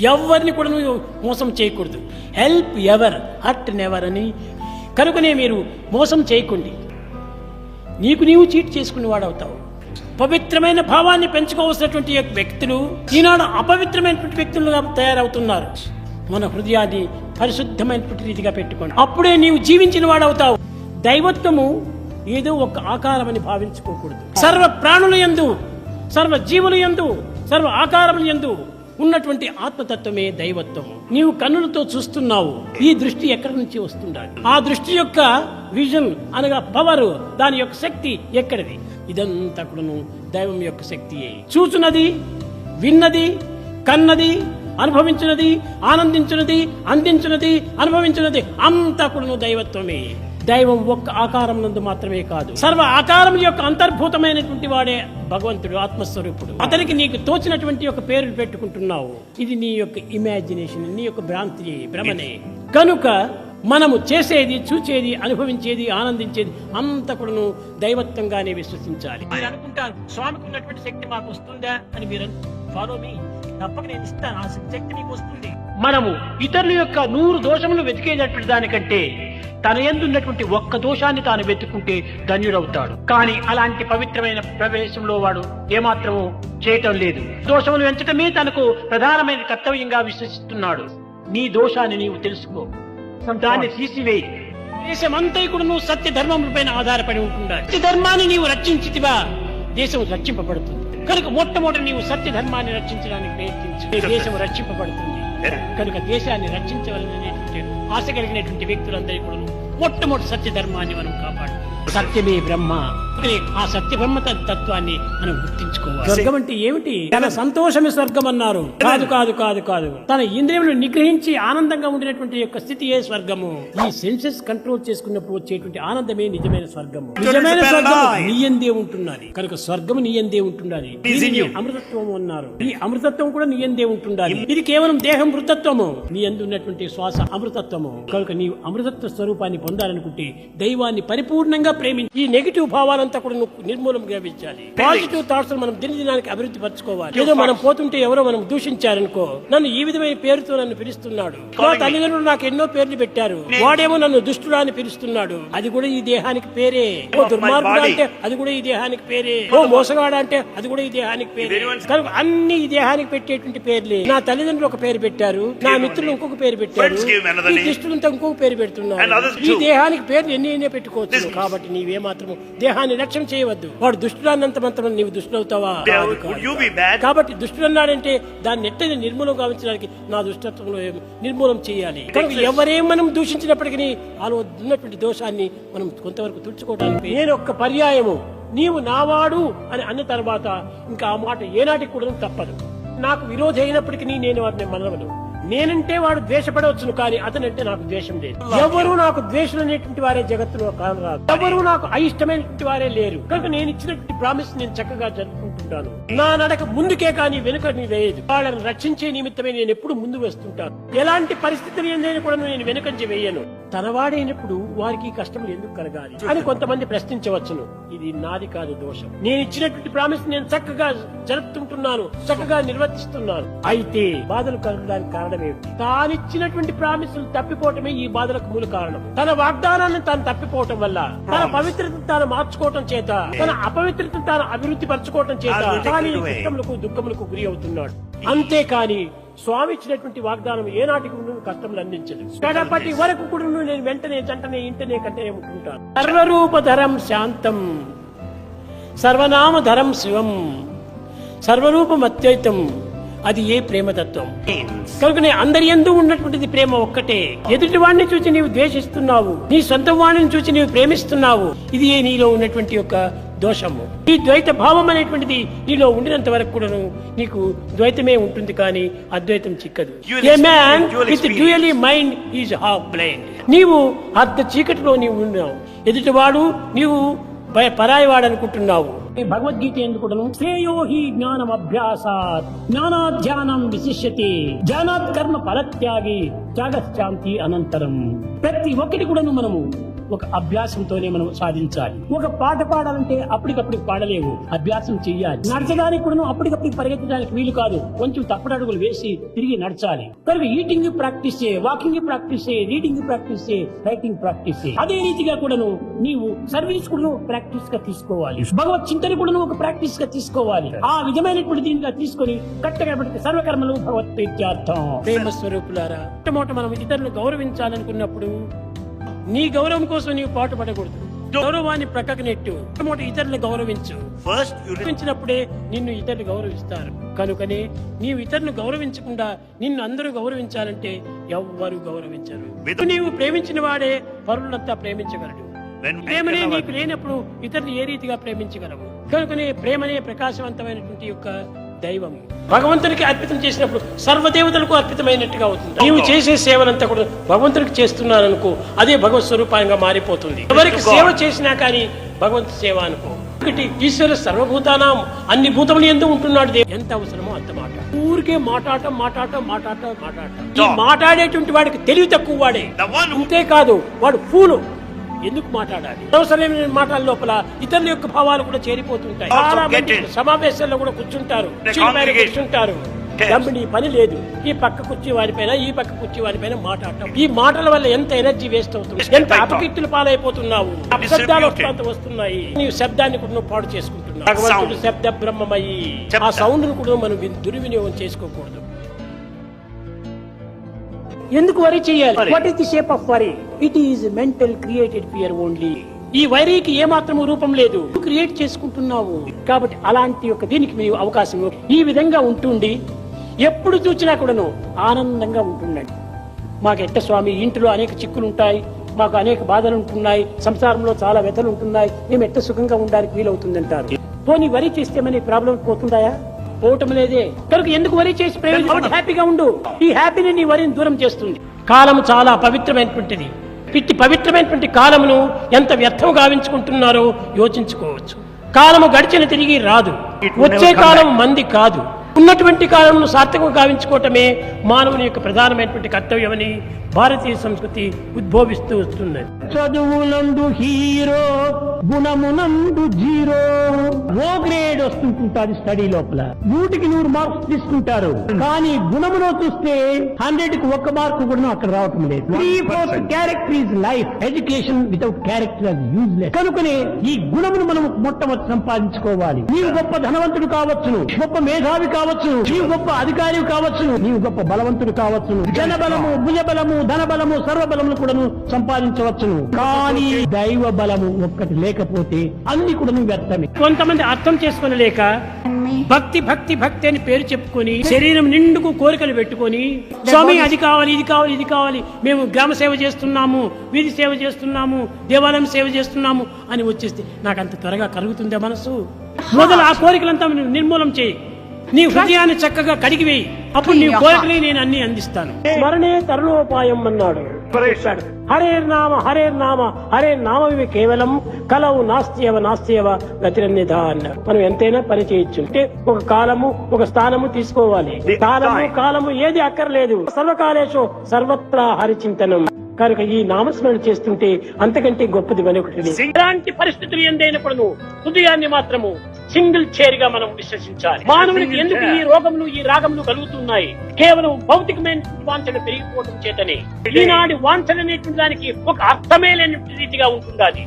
ఎవరిని కూడా నువ్వు మోసం చేయకూడదు. హెల్ప్ ఎవర్ హర్ట్ నెవర్ అని. కనుకనే మీరు మోసం చేయకండి. నీకు నీవు చీట్ చేసుకుని వాడవుతావు. పవిత్రమైన భావాన్ని పెంచుకోవాల్సినటువంటి యొక్క వ్యక్తులు ఈనాడు అపవిత్రమైనటువంటి వ్యక్తులుగా తయారవుతున్నారు. మన హృదయాన్ని పరిశుద్ధమైనటువంటి రీతిగా పెట్టుకోండి. అప్పుడే నీవు జీవించిన వాడవుతావు. దైవత్వము ఏదో ఒక ఆకారమని భావించుకోకూడదు. సర్వ ప్రాణుల యందు సర్వ జీవుల యందు సర్వ ఆకారముల యందు ఉన్నటువంటి ఆత్మతత్వమే దైవత్వం. నీవు కన్నులతో చూస్తున్నావు. ఈ దృష్టి ఎక్కడి నుంచి వస్తుండాలి? ఆ దృష్టి యొక్క విజన్ అనగా పవర్ దాని యొక్క శక్తి ఎక్కడిది? ఇదంతా కూడాను దైవం యొక్క శక్తియే. చూచున్నది విన్నది కన్నది అనుభవించినది ఆనందించినది అందించినది అనుభవించినది అంతా కూడాను దైవత్వమే. దైవం ఒక్క ఆకారం నందు మాత్రమే కాదు. సర్వ ఆకారం యొక్క అంతర్భూతమైనటువంటి వాడే భగవంతుడు ఆత్మస్వరూపుడు. అతనికి నీకు తోచినటువంటి ఒక పేరు పెట్టుకుంటున్నావు. ఇది నీ యొక్క ఇమాజినేషన్ నీ యొక్క భ్రాంతి భ్రమనే. కనుక మనము చేసేది చూచేది అనుభవించేది ఆనందించేది అంత కూడాను దైవత్వంగానే విశ్వసించాలి. మీరు అనుకుంటారు స్వామికి ఉన్నటువంటి శక్తి మాకు వస్తుందా అని మీరు ఫాలో మీ. తప్పక నేను ఇస్తాను. ఆ శక్తి మీకు వస్తుంది. మనము ఇతరుల యొక్క నూరు దోషములు వెతికేటటువంటి దానికంటే తన ఎందున్నటువంటి ఒక్క దోషాన్ని తాను వెతుక్కుంటే ధన్యుడవుతాడు. కానీ అలాంటి పవిత్రమైన ప్రవేశంలో వాడు ఏమాత్రము చేయటం లేదు. దోషములు వెంచటమే తనకు ప్రధానమైన కర్తవ్యంగా విశ్వసిస్తున్నాడు. నీ దోషాన్ని నీవు తెలుసుకో. దాన్ని తీసివేయి. దేశమంతా కూడా నువ్వు సత్య ధర్మముల పైన ఆధారపడి ఉంటుండాలి. సత్య ధర్మాన్ని నీవు రక్షించితివా? దేశం రక్షింపబడుతుంది. కనుక మొట్టమొదటి నీవు సత్య ధర్మాన్ని రక్షించడానికి ప్రయత్నించు. దేశం రక్షింపబడుతుంది. కనుక దేశాన్ని రక్షించవలనేటువంటి ఆశ కలిగినటువంటి వ్యక్తులందరూ కూడా మొట్టమొదటి సత్య ధర్మాన్ని మనం కాపాడు సత్యమే బ్రహ్మ. ఆ సత్య బ్రహ్మ తత్- తత్వాన్ని మనం గుర్తించుకోవాలి. స్వర్గం అంటే ఏమిటి? తన సంతోషమే స్వర్గం అన్నారు. కాదు కాదు కాదు కాదు. తన ఇంద్రియములను నిగ్రహించి ఆనందంగా ఉండినటువంటి యొక్క స్థితియే స్వర్గము? ఈ సెన్సెస్ కంట్రోల్ చేసుకున్నప్పుడు వచ్చేటువంటి ఆనందమే నిజమైన స్వర్గము. నిజమైన స్వర్గం నీయందే ఉంటున్నది. కనుక స్వర్గము నీయందే ఉంటున్నది. దీనిని అమృతత్వం అన్నారు. ఈ అమృతత్వం కూడా నీయందే ఉంటుండాలి ఇది కేవలం దేహం మృతత్వము నీ అందు ఉన్నటువంటి శ్వాస అమృతత్వము. కనుక నీవు అమృతత్వ స్వరూపాన్ని పొందాలనుకుంటే దైవాన్ని పరిపూర్ణంగా ప్రేమించి ఈ నెగిటివ్ భావాలంతా కూడా నువ్వు నిర్మూలం గావించాలి పాజిటివ్ థాట్స్ మనం దినదినానికి అభివృద్ధి పరచుకోవాలి. ఏదో మనం పోతుంటే ఎవరో మనం దూషించారనుకో నన్ను ఈ విధమైన పేరుతో నన్ను పిలుస్తున్నాడు. మా తల్లిదండ్రులు నాకు ఎన్నో పేర్లు పెట్టారు. వాడేమో నన్ను దుష్టుడా అని పిలుస్తున్నాడు. అది కూడా ఈ దేహానికి పేరే. ఓ దుర్మార్గుడు అంటే అది కూడా ఈ దేహానికి పేరే. ఓ మోసగాడ అంటే అది కూడా ఈ దేహానికి పేరే. కనుక అన్ని ఈ దేహానికి పెట్టేటువంటి పేర్లే. నా తల్లిదండ్రులు ఒక పేరు పెట్టారు. నా మిత్రులు ఇంకొక పేరు పెట్టారు. ఈ. దుష్టులంతా ఇంకొక పేరు పెడుతున్నారు. ఈ. దేహానికి పేర్లు ఎన్ని ఎన్ని పెట్టుకోవచ్చు? కాబట్టి నీవే మాత్రము దేహాన్ని లక్ష్యం చేయవద్దు. వాడు దుష్టుడాన్నంత మాత్రం నీవు దుష్టుడవుతావా? కాబట్టి దుష్టుడు అన్నాడంటే దాన్ని ఎట్టని నిర్మూలం గావించడానికి నా దుష్టత్వంలో నిర్మూలం చేయాలి. కనుక ఎవరేం మనం దూషించినప్పటికీ వాళ్ళు ఉన్నటువంటి దోషాన్ని మనం కొంతవరకు తుడుచుకోవడానికి నేను ఒక్క పర్యాయము. నీవు నావాడు అని అన్న తర్వాత ఇంకా ఆ మాట ఏనాటికి కూడా తప్పదు. నాకు విరోధి అయినప్పటికీ నేను వారిని మనవను నేనంటే వాడు ద్వేషపడవచ్చును కానీ అతనంటే నాకు ద్వేషం లేదు. ఎవరు నాకు ద్వేషం అనేటువంటి వారే జగత్తులో కానరాదు ఎవరు నాకు అయిష్టమైనటువంటి వారే లేరు. కనుక నేను ఇచ్చినటువంటి ప్రామిస్ నేను చక్కగా జరుపుకుంటుంటాను. నా నడక ముందుకే కానీ వెనుక నీ వేయదు. వాళ్ళని రక్షించే నిమిత్తమే నేను ఎప్పుడు ముందు వస్తుంటాను. ఎలాంటి పరిస్థితులు ఏందైనా కూడా నేను వెనుకంచి వేయను. తనవాడైనప్పుడు వారికి కష్టములు ఎందుకు కలగాలి అని కొంతమంది ప్రశ్నించవచ్చును. ఇది నాది కాదు దోషం. నేను ఇచ్చినటువంటి ప్రామిస్ నేను చక్కగా జరుపుతుంటున్నాను చక్కగా నిర్వర్తిస్తున్నాను. అయితే బాధలు కలగడానికి కారణం ఏమిటి? తానిచ్చినటువంటి ప్రామిసులు తప్పిపోవటమే ఈ బాధలకు మూల కారణం. తన వాగ్దానాన్ని తాను తప్పిపోవటం వల్ల తన పవిత్రతను తాను మార్చుకోవటం చేత తన అపవిత్రతను తాను అభివృద్ధి పరచుకోవటం చేత దుఃఖములకు గురి అవుతున్నాడు. అంతేకాని స్వామి ఇచ్చినటువంటి వాగ్దానం ఏనాటికి నువ్వు కష్టములు అందించదు కడపటి వరకు కూడా నువ్వు నేను వెంటనే జంటనే ఇంటనే కంటనే ఉంటుంటాను సర్వరూపధరం శాంతం సర్వనామధరం శివం సర్వరూపం అత్యైతం అది ఏ ప్రేమతత్వం? కనుకనే అందరి ఎందు ఉన్నటువంటిది ప్రేమ ఒక్కటే. ఎదుటి వాడిని చూసి నీవు ద్వేషిస్తున్నావు నీ సొంత వాడిని చూసి నీవు ప్రేమిస్తున్నావు ఇది ఏ నీలో ఉన్నటువంటి యొక్క దోషము. ఈ ద్వైత భావం అనేటువంటిది నీలో ఉండినంత వరకు కూడాను నీకు ద్వైతమే ఉంటుంది కానీ అద్వైతం చిక్కదు. A man with. Dually mind is half blind నీవు అర్ధ చీకటిలో నీవు ఉన్నావు. ఎదుటివాడు నీవు పరాయివాడు అనుకుంటున్నావు ఈ భగవద్గీత ఎందుకును శ్రేయో హి జ్ఞానం అభ్యాసాత్ జ్ఞానాధ్యానం విశిష్యతే. జ్ఞానాత్ కర్మ ఫలత్యాగి త్యాగశాంతి అనంతరం. ప్రతి ఒక్కటి కూడాను మనము ఒక అభ్యాసంతోనే మనం సాధించాలి. ఒక పాట పాడాలంటే అప్పటికప్పుడు పాడలేవు. అభ్యాసం చెయ్యాలి. నడచడానికి కూడా అప్పటికప్పుడు పరిగెత్తడానికి వీలు కాదు. కొంచెం తప్పటడుగులు వేసి తిరిగి నడచాలి. కనుక ఈటింగ్ ప్రాక్టీస్ చేయ వాకింగ్ ప్రాక్టీస్ చేయ రీడింగ్ ప్రాక్టీస్ చేయ రైటింగ్ ప్రాక్టీస్ చేయ అదే రీతిగా కూడాను నీవు సర్వీస్ కూడా ప్రాక్టీస్గా తీసుకోవాలి. భగవత్ చింతన కూడా ఒక ప్రాక్టీస్గా తీసుకోవాలి. ఆ విధమైనటువంటి దీనిగా తీసుకొని కట్టగా సర్వకర్మలు భగవత్ ప్రీత్యార్థం. ప్రేమ స్వరూపులారా మొట్టమొదట మనం ఇతరులను గౌరవించాలనుకున్నప్పుడు నీ గౌరవం కోసం నీవు పాటు పడకూడదు గౌరవాన్ని ప్రక్కకు నెట్టు ఇతరులను గౌరవించు. Re- గౌరవించినప్పుడే నిన్ను ఇతరులు గౌరవిస్తారు. కనుకనే నీవు ఇతరులను గౌరవించకుండా నిన్ను అందరూ గౌరవించాలంటే ఎవ్వరు గౌరవించరు. నీవు ప్రేమించిన వాడే పరులంతా ప్రేమించగలడు. ప్రేమనే నీకు లేనప్పుడు ఇతరులు ఏ రీతిగా ప్రేమించగలవు? కనుకనే ప్రేమనే ప్రకాశవంతమైనటువంటి యొక్క దైవము. భగవంతునికి అర్పితం చేసినప్పుడు సర్వదేవతలకు అర్పితమైనట్టుగా అవుతుంది. నీవు చేసే సేవనంతా కూడా భగవంతునికి చేస్తున్నాననుకో అదే భగవత్ స్వరూపంగా మారిపోతుంది. ఎవరికి సేవ చేసినా కానీ భగవంతు సేవ అనుకో. ఒకటి ఈశ్వర సర్వభూతానాం అన్ని భూతములు ఎందు ఉంటున్నాడు. ఎంత అవసరమో అంత మాట. ఊరికే మాట్లాడటం మాట్లాడటం మాట్లాడటం మాట్లాడటం మాట్లాడేటువంటి వాడికి తెలివి తక్కువ వాడే. అంతేకాదు వాడు ఫూలు. ఎందుకు మాట్లాడాలి? అవసరమైన మాటల లోపల ఇతరుల యొక్క భావాలు కూడా చేరిపోతుంటాయి. చాలా మంది. సమావేశాల్లో కూడా కూర్చుంటారు. కూర్చుంటారు. దమ్ముని పని లేదు. ఈ పక్క కుర్చీ వారిపైన ఈ పక్క కుర్చీ వారిపైన మాట్లాడటం. ఈ మాటల వల్ల ఎంత ఎనర్జీ వేస్ట్ అవుతుంది? ఎంత. అపకీర్తులు పాలైపోతున్నావు? శబ్దాలు వస్తా వస్తున్నాయి. నీవు శబ్దాన్ని కూడా నువ్వు పాడు చేసుకుంటున్నావు. భగవంతుడు. శబ్ద. బ్రహ్మమయ్యి. ఆ సౌండ్ను కూడా మనం విన్- దుర్వినియోగం చేసుకోకూడదు. ఎందుకు వరి చేయాలి. What is the shape of worry it is mental created fear only ఈ వరికి ఏమాత్రం రూపం లేదు. క్రియేట్ చేసుకుంటున్నావు. కాబట్టి అలాంటి ఒక దీనికి మీరు అవకాశం. ఈ విధంగా ఉంటుండి ఎప్పుడు చూసినా కూడాను ఆనందంగా ఉంటుండండి. మాకు ఎట్ట స్వామి ఇంటిలో అనేక చిక్కులు ఉంటాయి మాకు అనేక బాధలు ఉంటున్నాయి సంసారంలో చాలా వ్యతలు ఉంటున్నాయి మేము ఎట్ట సుఖంగా ఉండడానికి వీలవుతుందంటారు? పోనీ వరి చేస్తే మన ప్రాబ్లం పోతుందాయా? పోవటం లేదే. కనుక ఎందుకు వరి చేసి ప్రయోజనం? హ్యాపీగా ఉండు. ఈ హ్యాపీని నీ వరిని దూరం చేస్తుంది. కాలం చాలా పవిత్రమైనటువంటిది. ఇట్టి పవిత్రమైనటువంటి కాలమును ఎంత వ్యర్థం గావించుకుంటున్నారో యోచించుకోవచ్చు. కాలము గడిచిన తిరిగి రాదు. వచ్చే కాలం మంది కాదు. ఉన్నటువంటి కాలంలో సార్థకం గావించుకోవటమే మానవుని యొక్క ప్రధానమైనటువంటి కర్తవ్యమని భారతీయ సంస్కృతి ఉద్భవిస్తూ వస్తున్నది. చదువునందు హీరో గుణమునందు జీరో. ఓ గ్రేడ్ వస్తుంటుంటారు స్టడీ లోపల. నూటికి నూరు మార్క్స్ తీసుకుంటారు. కానీ గుణములో చూస్తే హండ్రెడ్కి ఒక్క మార్క్ కూడా అక్కడ రావటం లేదు. Three fourth character is life education without character useless కనుకనే ఈ గుణమును మనం మొట్టమొదటి సంపాదించుకోవాలి. నీవు గొప్ప ధనవంతుడు కావచ్చును. గొప్ప మేధావి కావచ్చును. నీవు గొప్ప అధికారి కావచ్చును. నీవు గొప్ప బలవంతుడు కావచ్చును. జనబలము భుజబలము ధనబలము సర్వబలములు కూడాను సంపాదించవచ్చును. కానీ దైవ బలము ఒక్కటి లేకపోతే అన్ని కూడాను వ్యర్థమే. కొంతమంది అర్థం చేసుకోలేక భక్తి భక్తి భక్తి అని పేరు చెప్పుకొని శరీరం నిండుకు కోరికలు పెట్టుకొని స్వామి అది కావాలి ఇది కావాలి ఇది కావాలి మేము గ్రామ సేవ చేస్తున్నాము వీధి సేవ చేస్తున్నాము దేవాలయం సేవ చేస్తున్నాము అని వచ్చేస్తే నాకు అంత త్వరగా కలుగుతుందా మనసు? మొదలు ఆ కోరికలంతా నిర్మూలం చేయి. నీ హృదయాన్ని చక్కగా కడిగివేయి అప్పుడు నీ కోరికలే నేను అన్ని అందిస్తాను. స్మరణే తరుణోపాయం అన్నాడు. హరే నామ హరే నామ హరే నామవి కేవలం కలవు నాస్త్యవ నాస్త్యవ గతిరన్యత అన్నారు. మనం ఎంతైనా పని చేయొచ్చు అంటే ఒక కాలము ఒక స్థానము తీసుకోవాలి. కాలము. కాలము ఏది అక్కర్లేదు. సర్వకాలేషు సర్వత్రా హరిచింతనం. కనుక ఈ నామస్మరణ చేస్తుంటే అంతకంటే గొప్పది మరొకటి లేదు. Sing- ఎలాంటి పరిస్థితులు ఎందైనప్పుడు హృదయాన్ని మాత్రము సింగిల్ చైర్గా మనం విశ్వసించాలి. మానవునికి ఎందుకు ఈ రోగములు ఈ రాగములు కలుగుతున్నాయి? కేవలం భౌతికమైన వాంఛలు పెరిగిపోవడం చేతనే. ఈనాటి వాంఛలు అనేటువంటి దానికి ఒక అర్థమే లేని రీతిగా ఉంటుంది అది?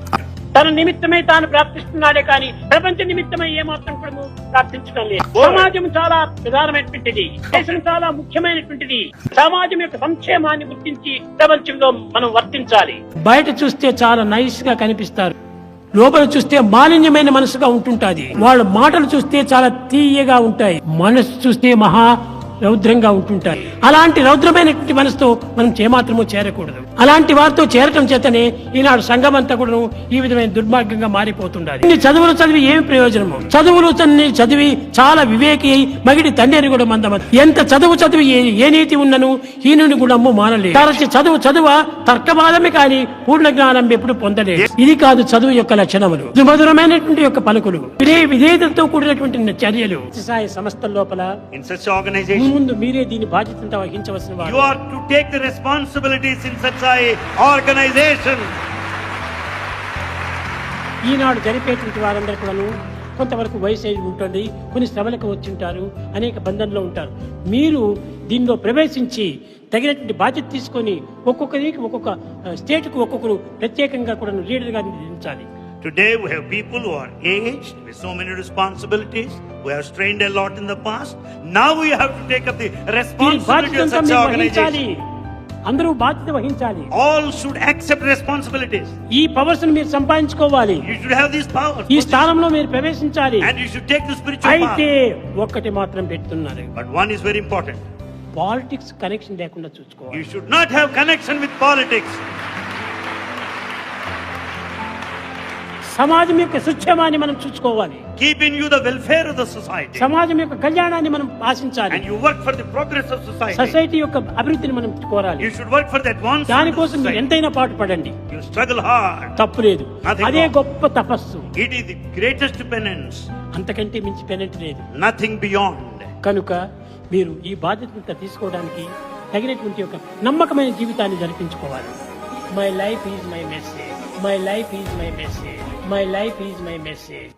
తన నిమిత్తమై తాను ప్రార్థిస్తున్నాడే కానీ ప్రపంచ నిమిత్తమై ఏమాత్రం కూడా ప్రార్థించడం లేదు. సమాజం చాలా ప్రధానమైనటువంటిది. దేశం చాలా ముఖ్యమైనటువంటిది. సమాజం యొక్క సంక్షేమాన్ని గుర్తించి ప్రపంచంలో మనం వర్తించాలి. బయట చూస్తే చాలా నైస్గా కనిపిస్తారు. లోపల చూస్తే మాలిన్యమైన మనసుగా ఉంటుంటాది. వాళ్ళ మాటలు చూస్తే చాలా తీయగా ఉంటాయి. మనసు చూస్తే మహా రౌద్రంగా ఉంటుంటాయి. అలాంటి రౌద్రమైనటువంటి మనసుతో మనం చేమాత్రము చేరకూడదు. అలాంటి వారితో చేరటం చేతనే ఈనాడు సంఘం అంతా కూడా ఈ విధమైన దుర్మార్గంగా మారిపోతుండాలి. ఇన్ని చదువులు చదివి ఏమి ప్రయోజనము? చదువులు చదివి చాలా వివేకి అయి మగిడి తండ్రి కూడా మందమతి ఎంత చదువు చదివి ఏ- నీతి ఉన్నను హీనుని గుణము మానలేదు. చదువు చదువ తర్కవాదమే కాని పూర్ణ జ్ఞానం ఎప్పుడు పొందలేదు. ఇది కాదు చదువు యొక్క లక్షణములు. సుమధురమైనటువంటి యొక్క పలుకులు. విధేయతతో కూడినటువంటి చర్యలు. సాయి లోపల ముందు మీరే దీని బాధ్యత వహించవలసిన వారు. Are to take the responsibilities in such a organization. ఈనాడు జరిపేటువంటి వారందరూ కూడాను కొంతవరకు వయసు ఉంటుంది కొన్ని శ్రమలకు వచ్చి ఉంటారు అనేక బంధంలో ఉంటారు. మీరు దీనిలో ప్రవేశించి తగినటువంటి బాధ్యత తీసుకొని ఒక్కొక్కరికి ఒక్కొక్క స్టేట్కు ఒక్కొక్కరు ప్రత్యేకంగా కూడా లీడర్గా నిలిచాలి Today we have people who are aged with so many responsibilities, who have strained a lot in the past. Now we have to take up the responsibility of such మీరు organization. అందరూ బాధ్యత వహించాలి All should accept responsibilities. ఈ powers మీరు సంపాదించుకోవాలి You should have these powers. ఈ స్థానంలో మీరు ప్రవేశించాలి And you should take the spiritual అయితే. ఒక్కటి మాత్రం పెడుతున్నారు But one is very important. Politics connection లేకుండా చూసుకోవాలి You should not have connection with politics. సమాజం యొక్క సుక్షేమాన్ని మనం చూసుకోవాలి. Keep in you the welfare of the society సమాజం యొక్క కళ్యాణాన్ని మనం ఆశించాలి. And you work for the progress of society society యొక్క అభివృద్ధిని మనం కోరాలి. You should work for the advance దాని కోసం మీరు ఎంతైనా పాటు పడండి యు స్ట్రగుల్ హార్డ్ తప్పు లేదు. అదే గొప్ప తపస్సు. It is the greatest penance అంతకంటే మించి పెనెంట్ లేదు. నథింగ్ బియాండ్ కనుక మీరు ఈ బాధ్యత తీసుకోవడానికి తగినటువంటి ఒక నమ్మకమైన జీవితాన్ని జరిపించుకోవాలి. My life is my message My life is my message. My life is my message.